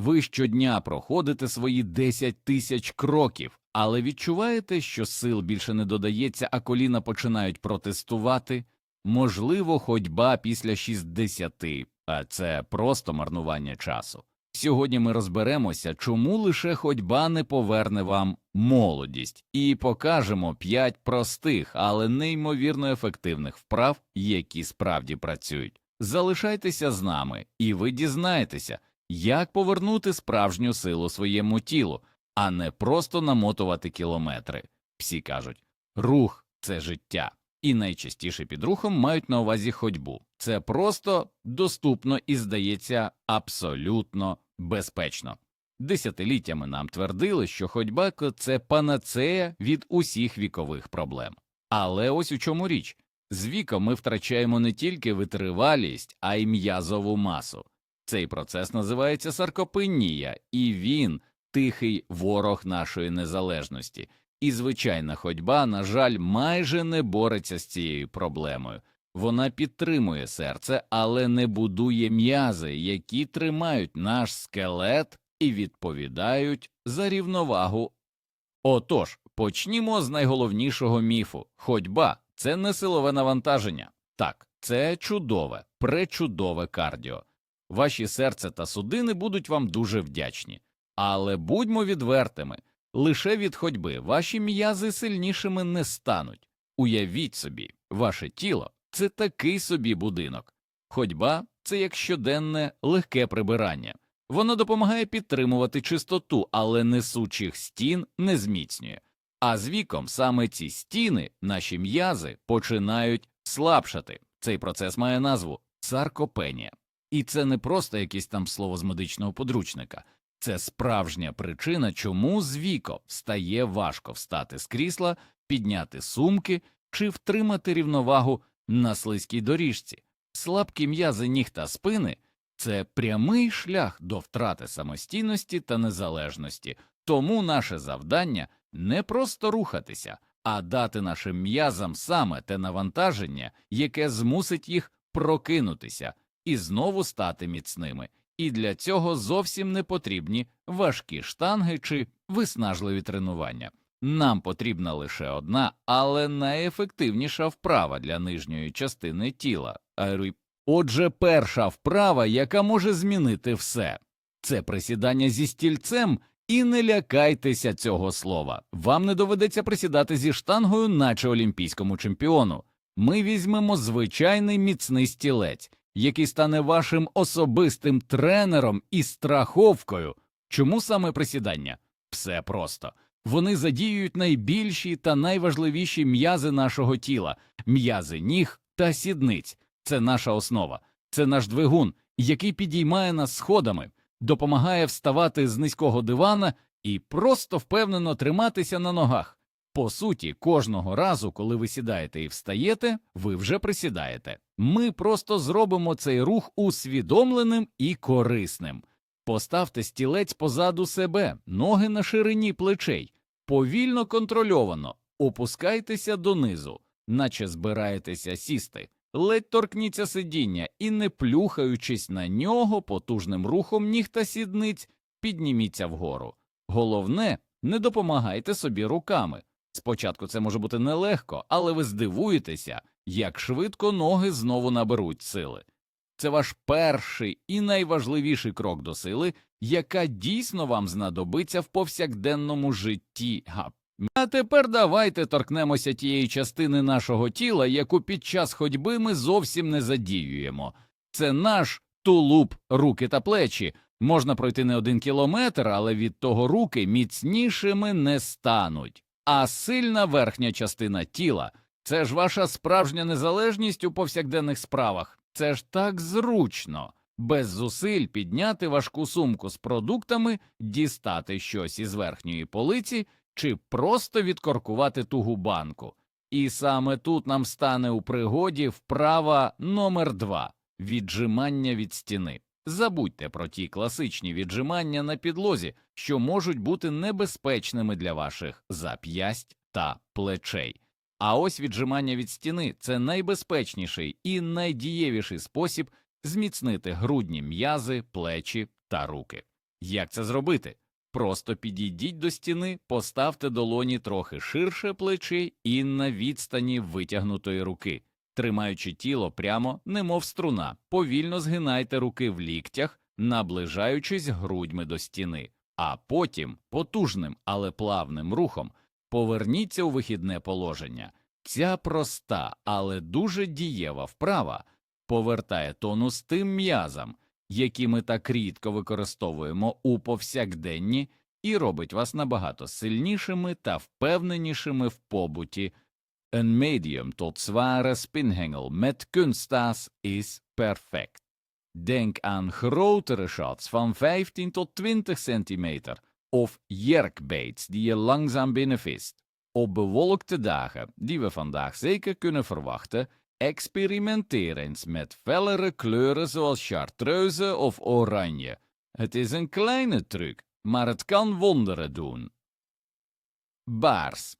Ви щодня проходите свої 10 тисяч кроків, але відчуваєте, що сил більше не додається, а коліна починають протестувати? Можливо, ходьба після 60, а це просто марнування часу. Сьогодні ми розберемося, чому лише ходьба не поверне вам молодість, і покажемо 5 простих, але неймовірно ефективних вправ, які справді працюють. Залишайтеся з нами, і ви дізнаєтеся, як повернути справжню силу своєму тілу, а не просто намотувати кілометри. Всі кажуть, рух це життя, і найчастіше під рухом мають на увазі ходьбу. Це просто доступно і здається абсолютно безпечно. Десятиліттями нам твердили, що ходьба – це панацея від усіх вікових проблем. Але ось у чому річ з віком ми втрачаємо не тільки витривалість, а й м'язову масу. Цей процес називається саркопенія, і він тихий ворог нашої незалежності. І звичайна ходьба, на жаль, майже не бореться з цією проблемою. Вона підтримує серце, але не будує м'язи, які тримають наш скелет і відповідають за рівновагу. Отож, почнімо з найголовнішого міфу ходьба це не силове навантаження. Так, це чудове, пречудове кардіо. Ваші серце та судини будуть вам дуже вдячні. Але будьмо відвертими лише від ходьби ваші м'язи сильнішими не стануть. Уявіть собі, ваше тіло це такий собі будинок. Ходьба це як щоденне легке прибирання. Воно допомагає підтримувати чистоту, але несучих стін не зміцнює. А з віком саме ці стіни, наші м'язи, починають слабшати. Цей процес має назву саркопенія. І це не просто якесь там слово з медичного подручника, це справжня причина, чому з віком стає важко встати з крісла, підняти сумки чи втримати рівновагу на слизькій доріжці. Слабкі м'язи ніг та спини це прямий шлях до втрати самостійності та незалежності, тому наше завдання не просто рухатися, а дати нашим м'язам саме те навантаження, яке змусить їх прокинутися і знову стати міцними. І для цього зовсім не потрібні важкі штанги чи виснажливі тренування. Нам потрібна лише одна, але найефективніша вправа для нижньої частини тіла. Отже, перша вправа, яка може змінити все, це присідання зі стільцем, і не лякайтеся цього слова. Вам не доведеться присідати зі штангою, наче олімпійському чемпіону. Ми візьмемо звичайний міцний стілець, який стане вашим особистим тренером і страховкою. Чому саме присідання? Все просто. Вони задіюють найбільші та найважливіші м'язи нашого тіла, м'язи ніг та сідниць. Це наша основа, це наш двигун, який підіймає нас сходами, допомагає вставати з низького дивана і просто впевнено триматися на ногах. По суті, кожного разу, коли ви сідаєте і встаєте, ви вже присідаєте. Ми просто зробимо цей рух усвідомленим і корисним. Поставте стілець позаду себе, ноги на ширині плечей, повільно контрольовано, опускайтеся донизу, наче збираєтеся сісти, ледь торкніться сидіння і, не плюхаючись на нього потужним рухом ніг та сідниць, підніміться вгору. Головне, не допомагайте собі руками. Спочатку це може бути нелегко, але ви здивуєтеся, як швидко ноги знову наберуть сили. Це ваш перший і найважливіший крок до сили, яка дійсно вам знадобиться в повсякденному житті. А тепер давайте торкнемося тієї частини нашого тіла, яку під час ходьби ми зовсім не задіюємо. Це наш тулуб, руки та плечі. Можна пройти не один кілометр, але від того руки міцнішими не стануть. А сильна верхня частина тіла це ж ваша справжня незалежність у повсякденних справах. Це ж так зручно, без зусиль підняти важку сумку з продуктами, дістати щось із верхньої полиці чи просто відкоркувати тугу банку. І саме тут нам стане у пригоді вправа номер два віджимання від стіни. Забудьте про ті класичні віджимання на підлозі, що можуть бути небезпечними для ваших зап'ясть та плечей. А ось віджимання від стіни це найбезпечніший і найдієвіший спосіб зміцнити грудні м'язи, плечі та руки. Як це зробити? Просто підійдіть до стіни, поставте долоні трохи ширше плечей і на відстані витягнутої руки. Тримаючи тіло прямо, немов струна, повільно згинайте руки в ліктях, наближаючись грудьми до стіни, а потім потужним, але плавним рухом поверніться у вихідне положення. Ця проста, але дуже дієва вправа повертає тонус тим м'язам, які ми так рідко використовуємо у повсякденні, і робить вас набагато сильнішими та впевненішими в побуті. Medium tot zware spinhengel met kunststaas is perfect. Denk aan grotere shots van 15 tot 20 centimeter of jerkbaits die je langzaam binnenvist. Op bewolkte dagen, die we vandaag zeker kunnen verwachten, experimenteer eens met fellere kleuren zoals chartreuse of oranje. Het is een kleine truc, maar het kan wonderen doen. Baars.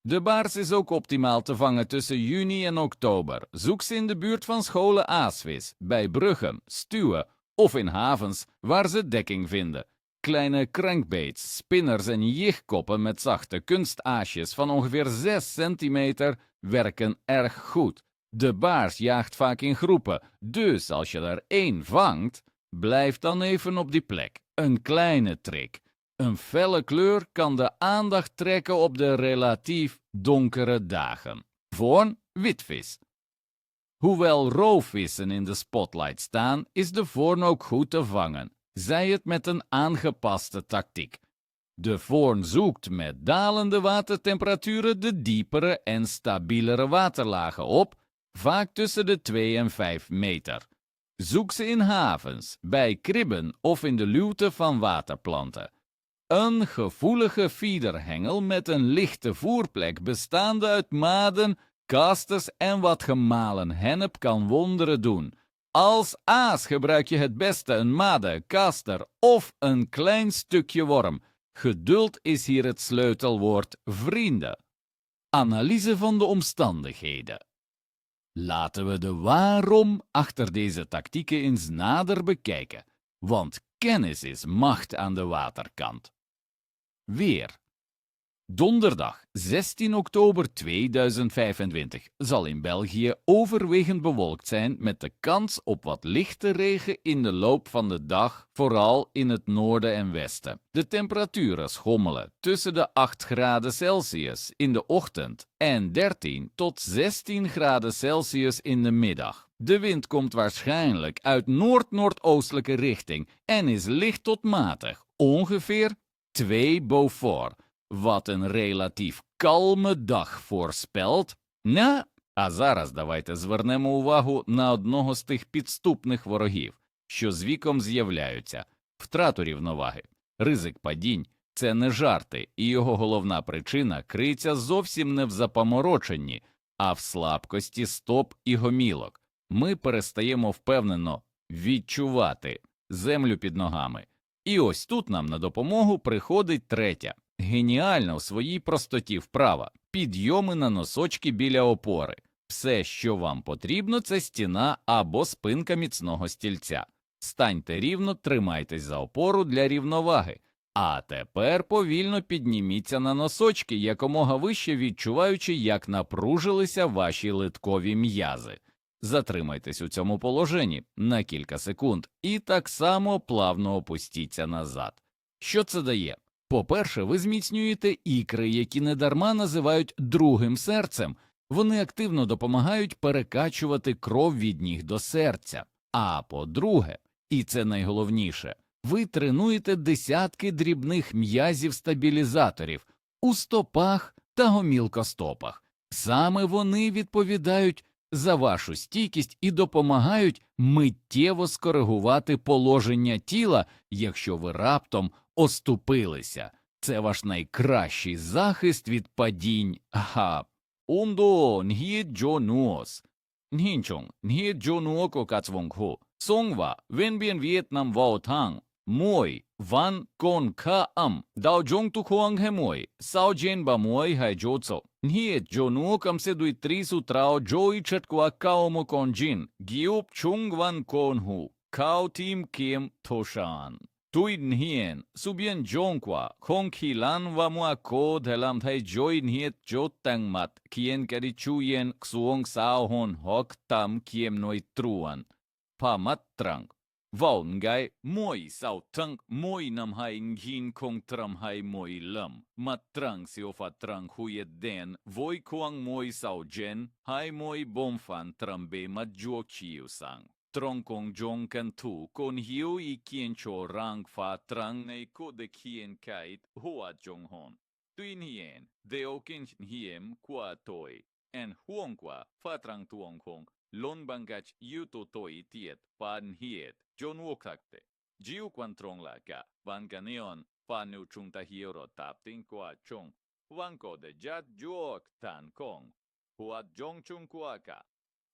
De baars is ook optimaal te vangen tussen juni en oktober. Zoek ze in de buurt van scholen aasvis, bij bruggen, stuwen of in havens waar ze dekking vinden. Kleine crankbaits, spinners en jichtkoppen met zachte kunstaasjes van ongeveer 6 centimeter werken erg goed. De baars jaagt vaak in groepen, dus als je er één vangt, blijf dan even op die plek. Een kleine trick. Een felle kleur kan de aandacht trekken op de relatief donkere dagen. Voorn witvis. Hoewel roofvissen in de spotlight staan, is de voorn ook goed te vangen, zij het met een aangepaste tactiek. De voorn zoekt met dalende watertemperaturen de diepere en stabielere waterlagen op, vaak tussen de 2 en 5 meter. Zoek ze in havens, bij kribben of in de luwte van waterplanten. Een gevoelige feederhengel met een lichte voerplek bestaande uit maden, kasters en wat gemalen hennep kan wonderen doen. Als aas gebruik je het beste een made, kaster of een klein stukje worm. Geduld is hier het sleutelwoord, vrienden. Analyse van de omstandigheden. Laten we de waarom achter deze tactieken eens nader bekijken, want kennis is macht aan de waterkant. Weer. Donderdag 16 oktober 2025 zal in België overwegend bewolkt zijn met de kans op wat lichte regen in de loop van de dag, vooral in het noorden en westen. De temperaturen schommelen tussen de 8 graden Celsius in de ochtend en 13 tot 16 graden Celsius in de middag. De wind komt waarschijnlijk uit noord-noordoostelijke richting en is licht tot matig, ongeveer 2 Beaufort, wat een relatief kalme dag voorspelt. На, а зараз давайте звернемо увагу на одного з тих підступних ворогів, що з віком з'являються втрату рівноваги, ризик падінь це не жарти, і його головна причина криється зовсім не в запамороченні, а в слабкості стоп і гомілок. Ми перестаємо впевнено відчувати землю під ногами. І ось тут нам на допомогу приходить третя, геніальна у своїй простоті вправа, підйоми на носочки біля опори. Все, що вам потрібно, це стіна або спинка міцного стільця. Станьте рівно, тримайтесь за опору для рівноваги. А тепер повільно підніміться на носочки, якомога вище відчуваючи, як напружилися ваші литкові м'язи. Затримайтесь у цьому положенні на кілька секунд і так само плавно опустіться назад. Що це дає? По-перше, ви зміцнюєте ікри, які недарма називають другим серцем. Вони активно допомагають перекачувати кров від ніг до серця. А по-друге, і це найголовніше, ви тренуєте десятки дрібних м'язів стабілізаторів у стопах та гомілкостопах. Саме вони відповідають за вашу стійкість і допомагають миттєво скоригувати положення тіла, якщо ви раптом оступилися. Це ваш найкращий захист від падінь. Ага. Джо нуос. Нхінчонг, нгі джо нуоко кацвонгхо. Сонгва, венбіен в'єтнам вао танг. Мой, ван кон ка ам. Дао джонг ту хуанг хе мой. Сао джен ба мой хай джоцо. Нхіє джо нуо кам се дуй трісу трао джо і чатква каомо кон джин. Гіоп чунг ван кон ху. Као тім кім тошан. Tuin hien, subien jonkwa, kong kilan wa mua ko delam thai join hiet jo tang mat, kien kari chuyen ksuong sao hon hok tam kiem noi truan. Pa mat trang. Vaun gai moi sao trang moi nam hai nghin kong tram hai moi lam. Mat trang sio fa trang huye den, voi kuang moi sao jen, hai moi bom fan trambe mat juo kiu sang. Trong kong jong kan tu kon hiu i kien cho rang fa trang nei ko de kien kait hua jong hon. Tuin hien, de okin hiem qua toi, en huong qua fa trang tuong kong, lon bangach yu to toi tiet pan hiet, jon wokakte. Jiu quan trong la ka, van ganeon, fa nu chung ta hiero tap Tin qua chong, van ko de jat juok tan kong, Hua jong chung qua ka.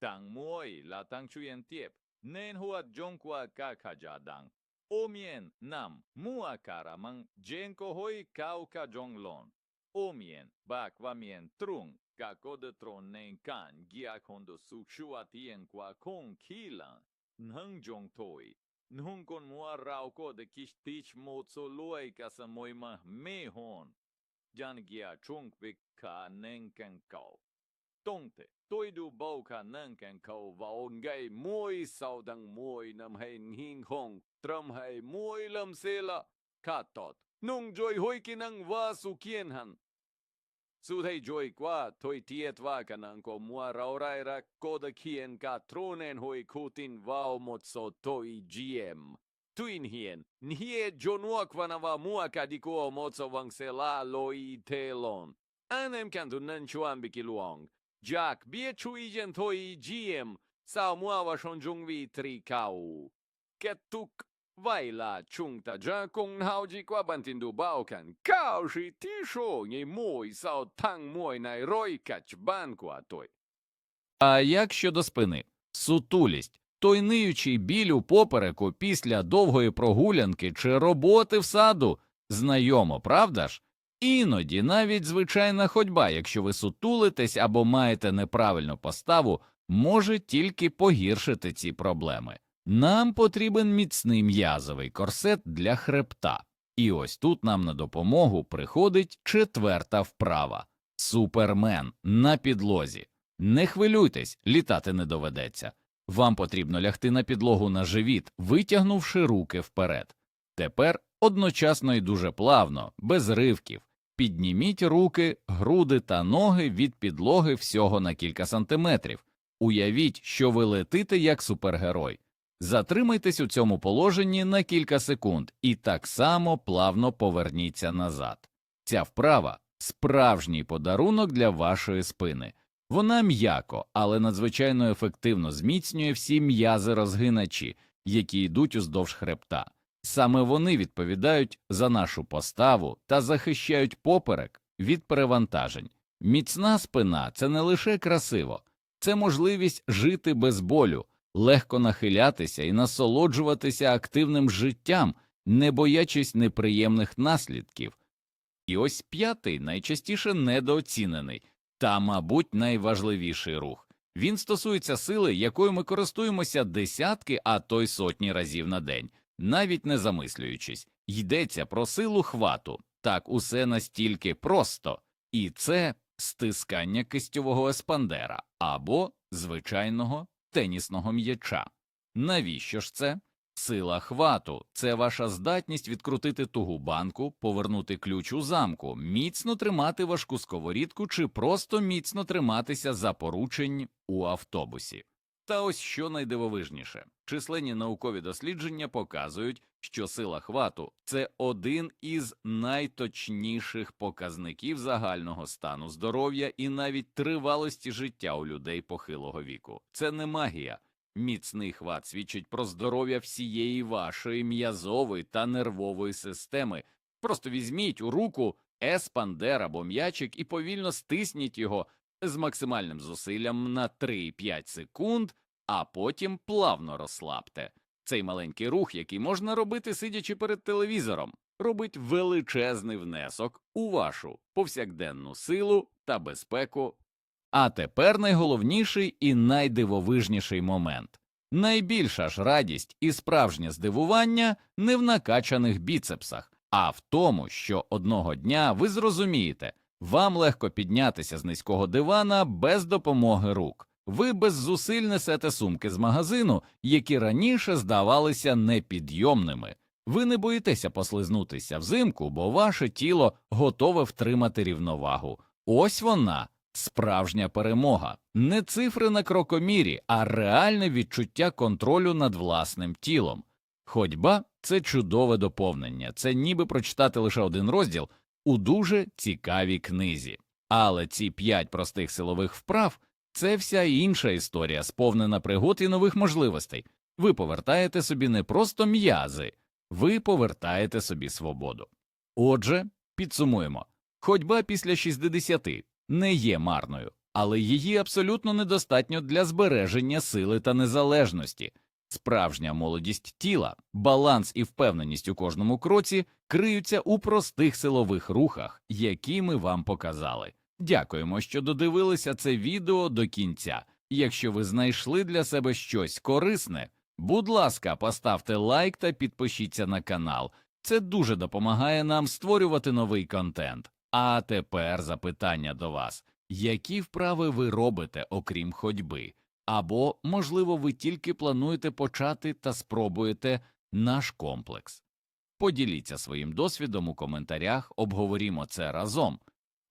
Tang Muoi la tang chuyen tiep, nen hua jonkwa kakajadang. Omien nam mua karaman jenko hoi kauka jonglon. Omien bakwa mien trung kako de tron nen kan gia kondo sukshua tien kwa kon kilan. Nhang jong toi. Nhung kon mua rauko de kishtich mozo loe kasa moima mehon. Jan gia chunk vik ka nenken kau. tonte. Toidu boca nankan kau vaongai mui saudang mui nam hai ning hong tram hai mui lam sela katot. Nung joy hoi kinang vasu kien han. Sudhei joy qua toi tiet vaka nang ko mua rauraira koda kien ka tronen hoi kutin vao motso toi gm. Tuin hien, nie jonuok vanava mua kadiko motso vangsela loi telon. Anem kantu nanchuambiki luong. Jack, bie chui gen toi GM, sao mua va shon jung vi tri kau. Ketuk, vai la chung ta ja kong hao ji qua ban du bao kan. Kao shi ti sho, nye moi sao tang moi nai roi кач ban qua той. А як щодо спини? Сутулість. Той ниючий біль у попереку після довгої прогулянки чи роботи в саду. Знайомо, правда ж? Іноді навіть звичайна ходьба, якщо ви сутулитесь або маєте неправильну поставу, може тільки погіршити ці проблеми. Нам потрібен міцний м'язовий корсет для хребта. І ось тут нам на допомогу приходить четверта вправа супермен на підлозі. Не хвилюйтесь, літати не доведеться. Вам потрібно лягти на підлогу на живіт, витягнувши руки вперед. Тепер одночасно і дуже плавно, без ривків. Підніміть руки, груди та ноги від підлоги всього на кілька сантиметрів. Уявіть, що ви летите як супергерой. Затримайтесь у цьому положенні на кілька секунд і так само плавно поверніться назад. Ця вправа справжній подарунок для вашої спини. Вона м'яко, але надзвичайно ефективно зміцнює всі м'язи розгиначі, які йдуть уздовж хребта. Саме вони відповідають за нашу поставу та захищають поперек від перевантажень. Міцна спина це не лише красиво, це можливість жити без болю, легко нахилятися і насолоджуватися активним життям, не боячись неприємних наслідків. І ось п'ятий найчастіше недооцінений та, мабуть, найважливіший рух. Він стосується сили, якою ми користуємося десятки, а то й сотні разів на день навіть не замислюючись, йдеться про силу хвату. Так усе настільки просто, і це стискання кистьового еспандера або звичайного тенісного м'яча. Навіщо ж це? Сила хвату це ваша здатність відкрутити тугу банку, повернути ключ у замку, міцно тримати важку сковорідку чи просто міцно триматися за поручень у автобусі. Та ось що найдивовижніше численні наукові дослідження показують, що сила хвату це один із найточніших показників загального стану здоров'я і навіть тривалості життя у людей похилого віку. Це не магія. Міцний хват свідчить про здоров'я всієї вашої м'язової та нервової системи. Просто візьміть у руку еспандер або м'ячик і повільно стисніть його з максимальним зусиллям на 3-5 секунд, а потім плавно розслабте. Цей маленький рух, який можна робити сидячи перед телевізором, робить величезний внесок у вашу повсякденну силу та безпеку. А тепер найголовніший і найдивовижніший момент Найбільша ж радість і справжнє здивування не в накачаних біцепсах, а в тому, що одного дня ви зрозумієте, вам легко піднятися з низького дивана без допомоги рук. Ви без зусиль несете сумки з магазину, які раніше здавалися непідйомними. Ви не боїтеся послизнутися взимку, бо ваше тіло готове втримати рівновагу. Ось вона, справжня перемога. Не цифри на крокомірі, а реальне відчуття контролю над власним тілом. Ходьба це чудове доповнення, це ніби прочитати лише один розділ у дуже цікавій книзі. Але ці п'ять простих силових вправ це вся інша історія, сповнена пригод і нових можливостей. Ви повертаєте собі не просто м'язи, ви повертаєте собі свободу. Отже, підсумуємо ходьба після 60 не є марною, але її абсолютно недостатньо для збереження сили та незалежності. Справжня молодість тіла, баланс і впевненість у кожному кроці криються у простих силових рухах, які ми вам показали. Дякуємо, що додивилися це відео до кінця. Якщо ви знайшли для себе щось корисне, будь ласка, поставте лайк та підпишіться на канал. Це дуже допомагає нам створювати новий контент. А тепер запитання до вас: які вправи ви робите, окрім ходьби? Або, можливо, ви тільки плануєте почати та спробуєте наш комплекс. Поділіться своїм досвідом у коментарях, обговорімо це разом.